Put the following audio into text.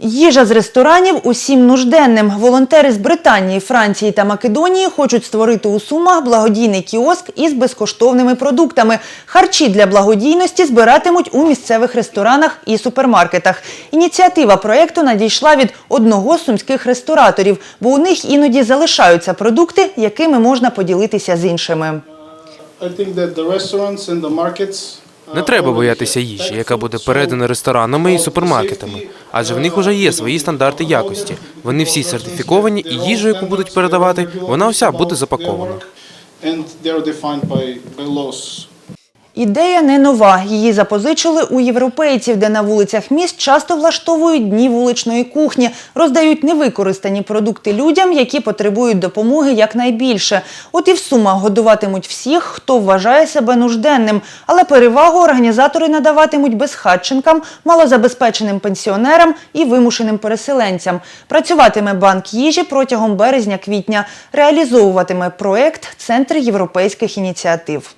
Їжа з ресторанів усім нужденним. Волонтери з Британії, Франції та Македонії хочуть створити у Сумах благодійний кіоск із безкоштовними продуктами. Харчі для благодійності збиратимуть у місцевих ресторанах і супермаркетах. Ініціатива проєкту надійшла від одного з сумських рестораторів, бо у них іноді залишаються продукти, якими можна поділитися з іншими. Не треба боятися їжі, яка буде передана ресторанами і супермаркетами, адже в них уже є свої стандарти якості. Вони всі сертифіковані, і їжу, яку будуть передавати, вона вся буде запакована. Ідея не нова. Її запозичили у європейців, де на вулицях міст часто влаштовують дні вуличної кухні, роздають невикористані продукти людям, які потребують допомоги якнайбільше. От і в Сумах годуватимуть всіх, хто вважає себе нужденним. Але перевагу організатори надаватимуть безхатченкам, малозабезпеченим пенсіонерам і вимушеним переселенцям. Працюватиме банк їжі протягом березня-квітня. Реалізовуватиме проект Центр європейських ініціатив.